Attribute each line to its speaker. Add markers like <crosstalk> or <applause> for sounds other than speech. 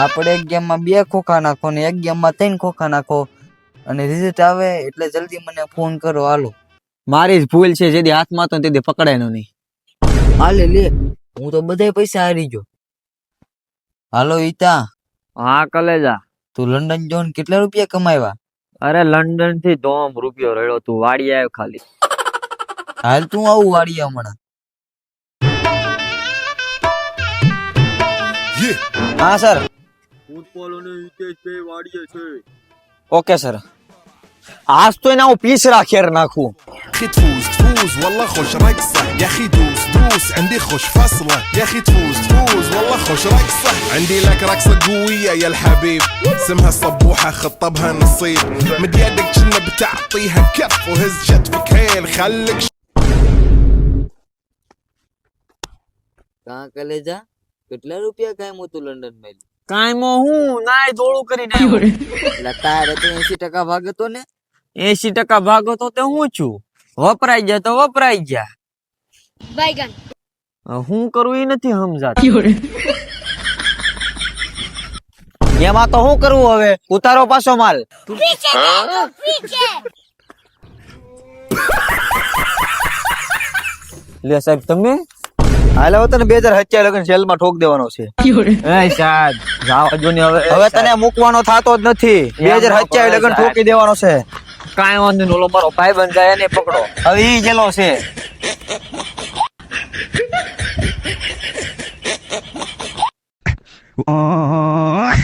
Speaker 1: આપણે એક ગેમમાં બે ખોખા નાખો ને એક ગેમમાં ત્રણ ખોખા નાખો. અને રિઝલ્ટ આવે એટલે જલ્દી મને ફોન કરો હાલો.
Speaker 2: મારી જ ભૂલ છે જેથી હાથમાં તો તેથી પકડાયનો નહીં.
Speaker 1: હાલે લે. હું તો બધાય પૈસા હારી ગયો. હાલો ઈતા.
Speaker 2: હા કલેજા.
Speaker 1: તું લંડન જોન કેટલા રૂપિયા કમાવ્યા
Speaker 2: અરે લંડનથી દોમ રૂપિયો રેડો તું વાડી આવ્યો ખાલી.
Speaker 1: હાલ તું આવું વાડી હમણાં.
Speaker 2: હા સર. ઓકે સર આજ તો એને હું પીસરા ખેર નાખું
Speaker 3: اخي تفوز تفوز والله خوش رقصه يا اخي دوس دوس عندي خوش فصله يا اخي تفوز تفوز والله خوش رقصه عندي لك رقصه قويه يا الحبيب اسمها الصبوحه خطبها نصيب مد يدك كنا بتعطيها كف وهز كتفك هيل خليك
Speaker 1: કાં કલેજા કેટલા રૂપિયા કાંઈ તું લંડન માં
Speaker 2: કાંઈ મો હું નાય ધોળું કરી આવ્યો.
Speaker 1: એટલે તારે તો એસી ટકા ભાગ હતો ને?
Speaker 2: એસી ટકા ભાગો તો તે હું છું? વપરાઈ ગયા તો વપરાઈ ગયા. બાયગન હું કરું એ નથી સમજાતું. એમાં તો શું કરવું હવે? ઉતારો પાછો માલ. લે સાહેબ તમે? હાલે હવે તને બે હજાર હત્યા લગન જેલમાં ઠોક દેવાનો છે. ને હવે હવે તને મૂકવાનો થાતો જ નથી. બે હજાર હત્યા લગન ઠોકી દેવાનો છે. કાંઈ વાંધો નહીં ઓલો મારો ભાઈ બંધ જાય એને પકડો. હવે ઈ જેલો છે. <laughs>